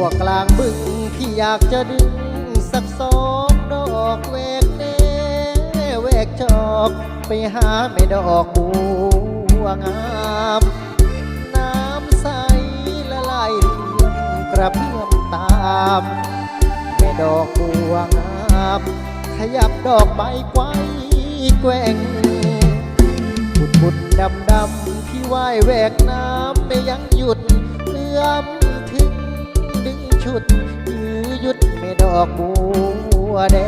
วกลางบึงพี่อยากจะดึงสักสองดอกเวกเนเวกจอกไปหาแม่ดอกบัวงามน้ำใสละลายเรื่อมกระเพื่อมตามแม่ดอกบัวงามขยับดอกใบไกวแกว่งบุดบุดดำดำที่ว่ายแหวกน้ำไม่ยังหยุดเลื่อม ชุดยื้อยุดไม่ดอกบัวแด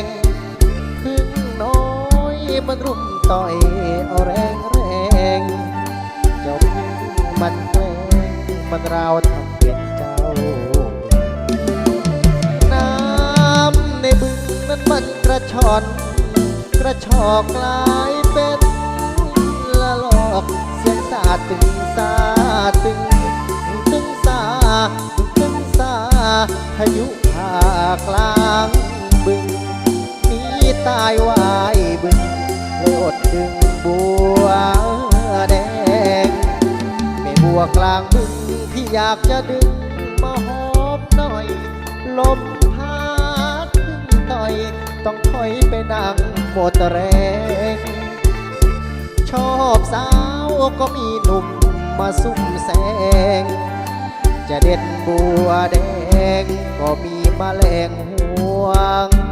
งพึ่งน้อยมันรุมต่อยเอาแรงแรงเจ้าพึ่งมันแกล้งมันราวทำเป็นเจ้า น้ำในบึงนั้นมันกระชอน กระชอกกลายเป็นละลอกเสียงสาดตึงสาดตึงตึงสาตึงสา พายุภากลางบึงมีตายวายบึงเลยอดดึงบัวแดงแม่บัวกลางบึงที่อยากจะดึงมาหอมหน่อย ลมพัดขึ้นต่อย ต้องถอยไปนั่งหมดแรง ชอบสาวก็มีหนุ่มมาซุ่มแซงจะเด็ดบัวแดง ก็มีมแมลงห่วง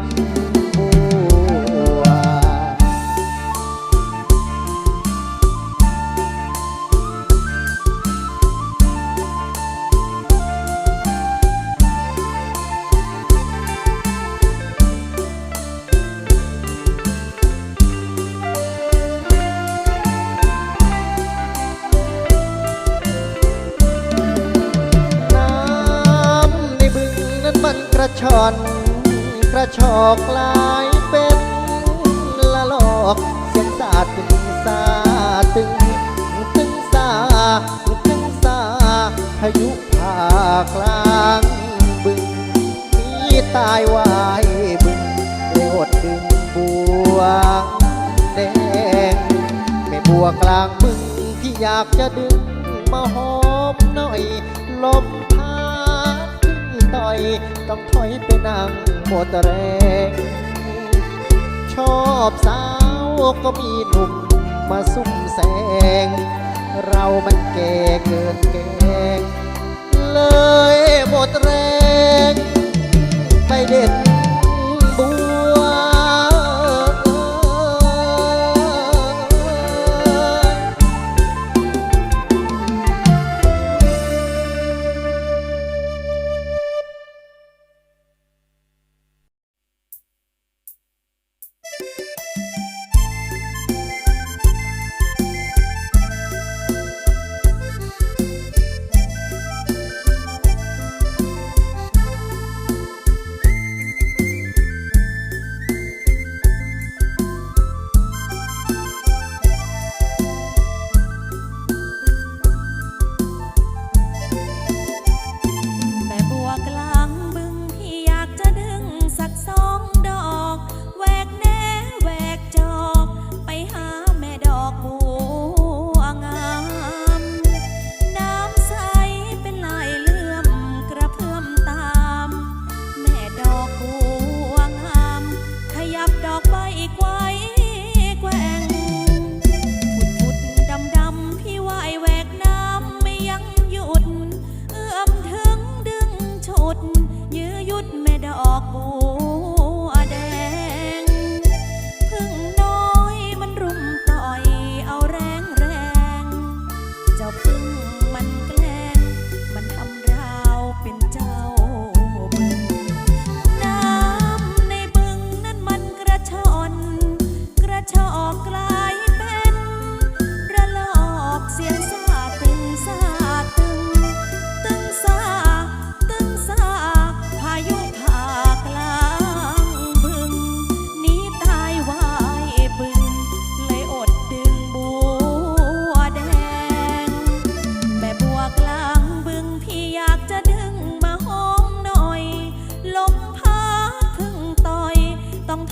ระชอนกระชอกลายเป็นละลอกเสียงสาตึงสาตึงตึงสาตึงสาพายุภาคกลางบึงมีตายวายบึงเลยอดดึงบัวแดงแม่บัวกลางบึงที่อยากจะดึงมาหอมหน่อยลม ต่อยต้องถอยไปนั่งหมดแรง ชอบสาวก็มีหนุ่มมาซุ่มแสง เรามันแก่เกินแกงเลยหมดแรง ไปเด็ด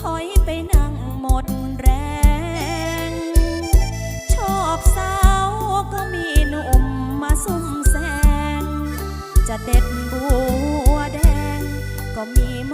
องถอยไปนั่งหมดแรง ชอบสาวก็มีหนุ่มมาซุ่มแซง จะเด็ดบัวแดงก็มีม